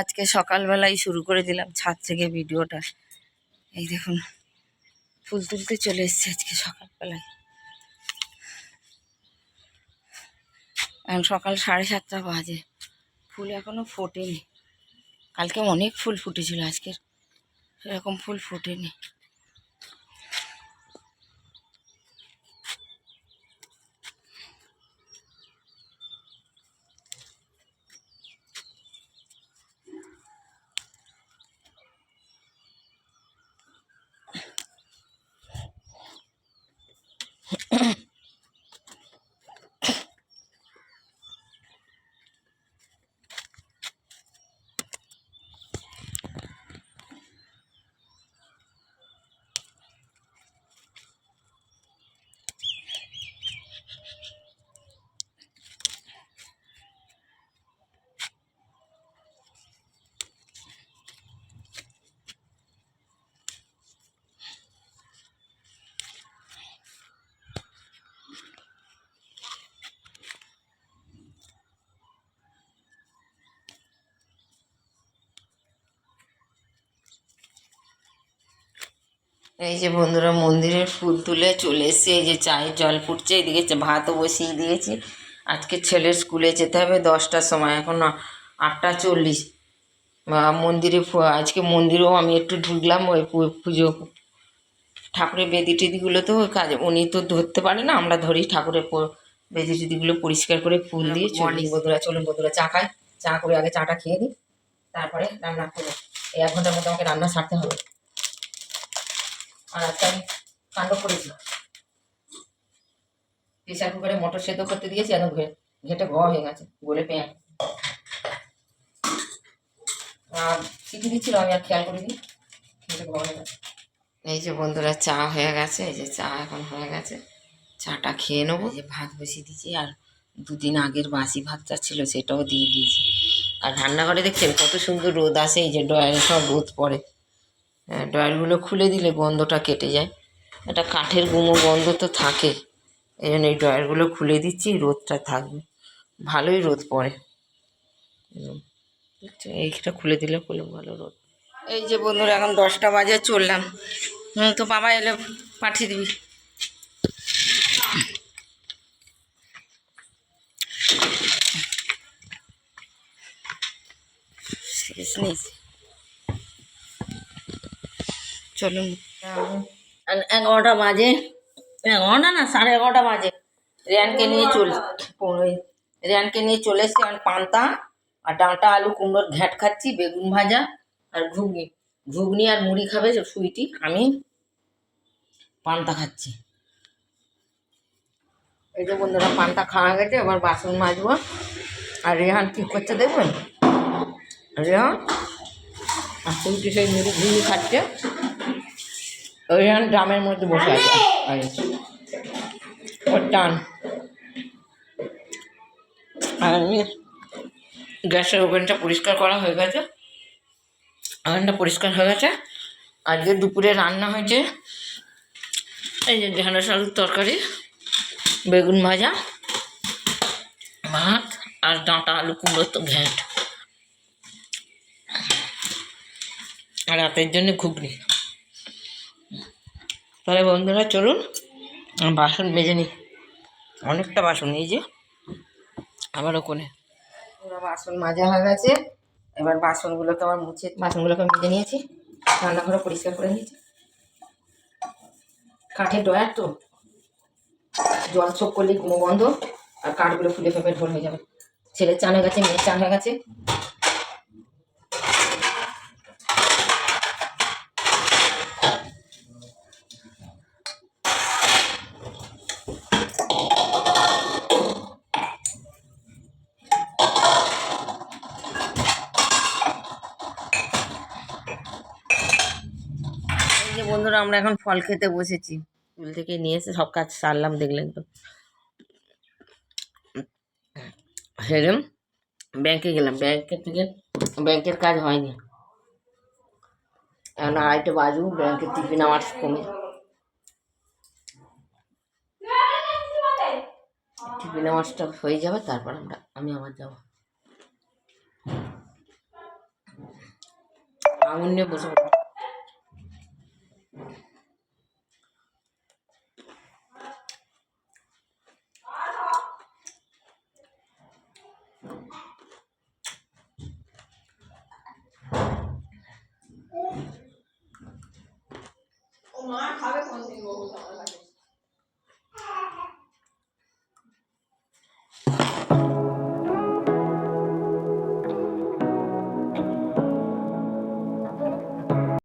আজকে সকালবেলাই শুরু করে দিলাম ছাদ থেকে ভিডিওটা। এই দেখুন, ফুল তুলতে চলে এসেছি আজকে সকালবেলায়। এখন সকাল সাড়ে সাতটা বাজে, ফুল এখনও ফোটেনি। কালকে অনেক ফুল ফুটেছিল আজকের, সেরকম ফুল ফোটেনি। এই যে বন্ধুরা মন্দিরের ফুল তুলে চলে এসছে এই যে চায়ের জল ফুটছে এদিকে ভাতও বসিয়ে দিয়েছি। আজকে ছেলের স্কুলে যেতে হবে দশটার সময় এখন আটটা চল্লিশ। মন্দিরে আজকে মন্দিরেও আমি একটু ঢুকলাম ওই পুজো ঠাকুরের বেদি টেদিগুলো তো কাজ উনি তো ধরতে পারে না আমরা ধরি ঠাকুরের বেদি টেদিগুলো পরিষ্কার করে ফুল দিয়ে চলি। বন্ধুরা চলুন বন্ধুরা চা খাই চা করে আগে চাটা খেয়ে দিই তারপরে রান্না করব এই এক ঘণ্টার মধ্যে আমাকে রান্না সারতে হবে। আর আজকে আমি কাণ্ড করেছি প্রেশার কুকারে মটর সেদ্ধ করতে দিয়েছি এখন ঘে ঘেটে ঘ হয়ে গেছে, গলে পেঁয়াজ। আর শিখে দিচ্ছিল, আমি আর খেয়াল করিনি, ঘেটে হয়ে গেছে। এই যে বন্ধুরা, চা হয়ে গেছে, এই যে চা এখন হয়ে গেছে। চাটা খেয়ে নেব। যে ভাত বসিয়ে দিয়েছি, আর দুদিন আগের বাসি ভাতটা ছিল, সেটাও দিয়ে দিয়েছি। আর রান্নাঘরে দেখছেন কত সুন্দর রোদ আসে, এই যে ডয়ারে সব রোদ পড়ে। হ্যাঁ, ডয়ারগুলো খুলে দিলে গন্ধটা কেটে যায়। একটা কাঠের গুঁমো গন্ধ তো থাকে। এই জন্য এই ডয়ারগুলো খুলে দিচ্ছি রোদটা থাকবে। ভালোই রোদ পড়ে। এইটা খুলে দিলে খুলে ভালো রোদ। এই যে বন্ধুরা এখন দশটা বাজে চললাম। হুম তো বাবা এলে পাঠিয়ে দিবি। শেষ চলুন। এগারোটা বাজে। এগারোটা না, সাড়ে এগারোটা বাজে। রিয়ানকে নিয়ে চল রিয়ানকে নিয়ে চলে এসছি এখন পান্তা আর ডাঁটা, আলু, কুমড়োর ঘ্যাট খাচ্ছি, বেগুন ভাজা আর ঘুগনি। ঘুগনি আর মুড়ি খাবে সুইটি, আমি পান্তা খাচ্ছি। এই যে বন্ধুরা, পান্তা খাওয়া গেছে, এবার বাসন মাজবো। আর রেহান কী করছে দেখবেন? রেহান আর সুইটি সেই মুড়ি, ঘুগনি খাচ্ছে। ওইখানে ড্রামের মধ্যে বসে আছে। ওর টান। আর আমি গ্যাসের ওভেনটা পরিষ্কার করা হয়ে গেছে। ওভেনটা পরিষ্কার হয়ে গেছে। আজকে দুপুরে রান্না হয়েছে। এই যে ঢেঁড়স আলুর তরকারি বেগুন ভাজা ভাত আর ডাঁটা আলু কুমড়োর তো ঘ্যাঁট। আর রাতের জন্য ঘুগনি। তাহলে বন্ধুরা চলুন বাসন মেজে নিই। অনেকটা বাসন, এই যে, আবার ওখানে। বাসন মাজা হয়ে গেছে। এবার বাসনগুলোকে আবার মুছে বাসনগুলোকে মেজে নিয়েছি। রান্নাঘরে পরিষ্কার করে নিয়েছি। কাঠের ডয়ার তো। জল ছোপ করলে কোনো বন্ধ, আর কাঠগুলো ফুলে ফেপে ঢোল হয়ে যাবে। ছেলের চান হয়ে গেছে, মেয়ের চান হয়ে গেছে। বন্ধুরা, আমরা এখন ফল খেতে বসেছি। স্কুল থেকে নিয়ে এসে সব কাজ সারলাম, দেখলেন তো। সেরম ব্যাংকে গেলাম। ব্যাংকের থেকে, ব্যাংকের কাজ হয়নি। এখন আড়াইটে বাজু ব্যাংকের টিফিন আমার কমে। টিফিন আওয়ার্সটা হয়ে যাবে, তারপর আমরা, আমি আবার যাব। আঙুল নিয়ে বসে 新しいご。